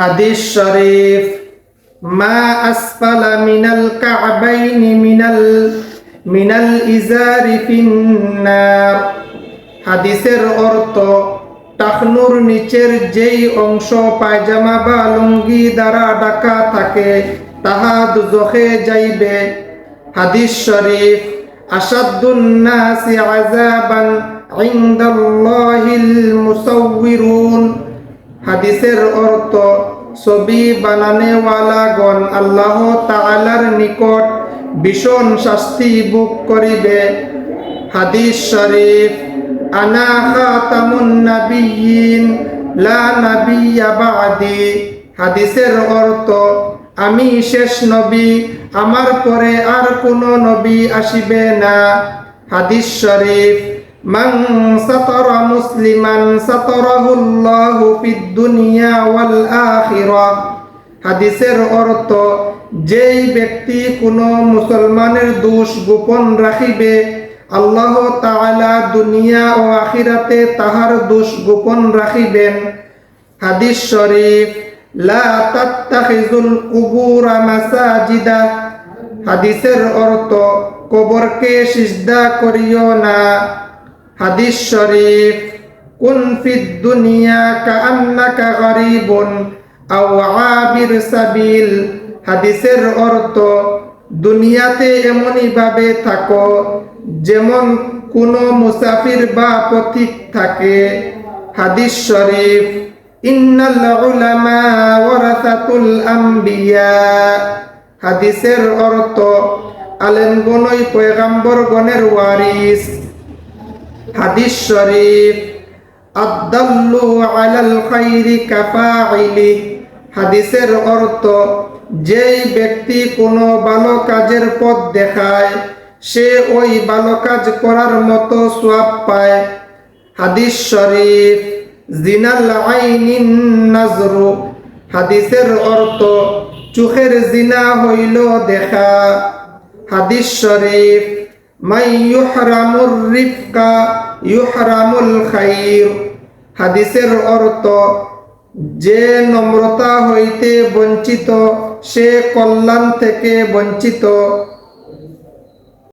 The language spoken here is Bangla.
হাদিস শরীফ মা আসফালা মিনাল কাবাইনি মিনাল মিনাল ইজারি ফিন্নার। হাদিসের অর্থ, টাকনুর নিচের যেই অংশ পায়জামা বা লুঙ্গি দ্বারা ঢাকা থাকে, তাহা দুজখে যাইবে। হাদিস শরীফ আসাদুন্নাসি আযাবান ইনদাল্লাহিল মুসাউবিরুন হাদিসের অর্থ ছবি বানানেওয়ালাগণ আল্লাহ তাআলার নিকট ভীষণ শাস্তি ভোগ করিবে। হাদিস শরীফ, আনা খাতামুন নাবিয়িন লা নাবিয়্যা বাদি। হাদিসের অর্থ, আমি শেষ নবী, আমার পরে আর কোনো নবী আসিবে না। হাদিস শরীফ মান সাতারা মুসলিমান সাতারাহুল্লাহু ফিদ দুনিয়া ওয়াল আখিরাহ হাদিসের অর্থ, যেই ব্যক্তি কোনো মুসলমানের দোষ গোপন রাখিবে, আল্লাহ তাআলা দুনিয়া ও আখিরাতে তাহার দোষ গোপন রাখিবেন। হাদিস শরীফ, লা তাত্তাখিজুল কুবুরা মাসাজিদা। হাদিসের অর্থ, কবরকে সিজদা করিও না। হাদিস শরীফ, কুন ফিদ দুনিয়া কাআন্নাকা গরিবুন আও আবির সাবিল। হাদিসের অর্থ, দুনিয়াতে এমনই ভাবে থাকো যেমন কোনো মুসাফির বা পথিক থাকে। হাদিস শরীফ, ইন্নাল উলামা ওয়ারাসাতুল আম্বিয়া। হাদিসের অর্থ, আলেমগণই পয়গাম্বর গণের ওয়ারিস। হাদিস শরীফ, আদাল্লু আলাল খাইরি কাফাইলি হাদিসের অর্থ, যেই ব্যক্তি কোনো ভালো কাজের পথ দেখায়, সে ওই ভালো কাজ করার মতো সোয়াব পায়। হাদিস শরীফ, জিনাল আইনিন নাজরু হাদিসের অর্থ, চোখের জিনা হইল দেখা। হাদিস শরীফ হাদিসের অর্থ যে নম্রতা হইতে বঞ্চিত সে কল্যাণ থেকে বঞ্চিত।